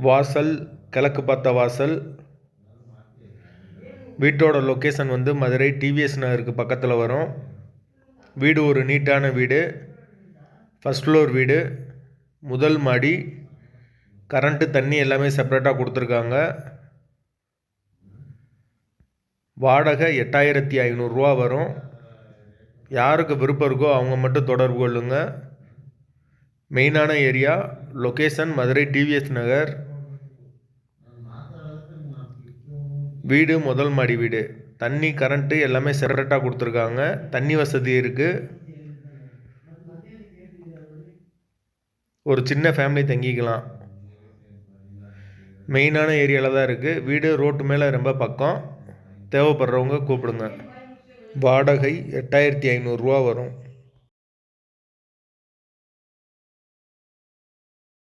வாசல் கிழக்கு பார்த்த வாசல். வீட்டோட லொக்கேஷன் வந்து மதுரை டிவிஎஸ் நகருக்கு பக்கத்தில் வரும். வீடு ஒரு நீட்டான வீடு. ஃபஸ்ட் ஃப்ளோர் வீடு. முதல் மாடி. கரண்ட்டு தண்ணி எல்லாமே செப்பரேட்டாக கொடுத்துருக்காங்க. வாடகை எட்டாயிரத்தி ஐநூறுரூவா வரும். யாருக்கு விருப்பம் இருக்கோ அவங்க மட்டும் தொடர்பு கொள்ளுங்கள் மெயினான area location Madurai TVS Nagar. வீடு முதல் மாடி வீடு. தண்ணி கரண்ட்டு எல்லாமே செப்பரேட்டாக கொடுத்துருக்காங்க. தண்ணி வசதி இருக்குது ஒரு சின்ன ஃபேமிலி தங்கிக்கலாம். மெயினான ஏரியாவில் தான் இருக்குது வீடு ரோட்டு மேலே ரொம்ப பக்கம். தேவைப்படுறவங்க கூப்பிடுங்க. வாடகை எட்டாயிரத்தி ஐநூறுரூவா வரும்.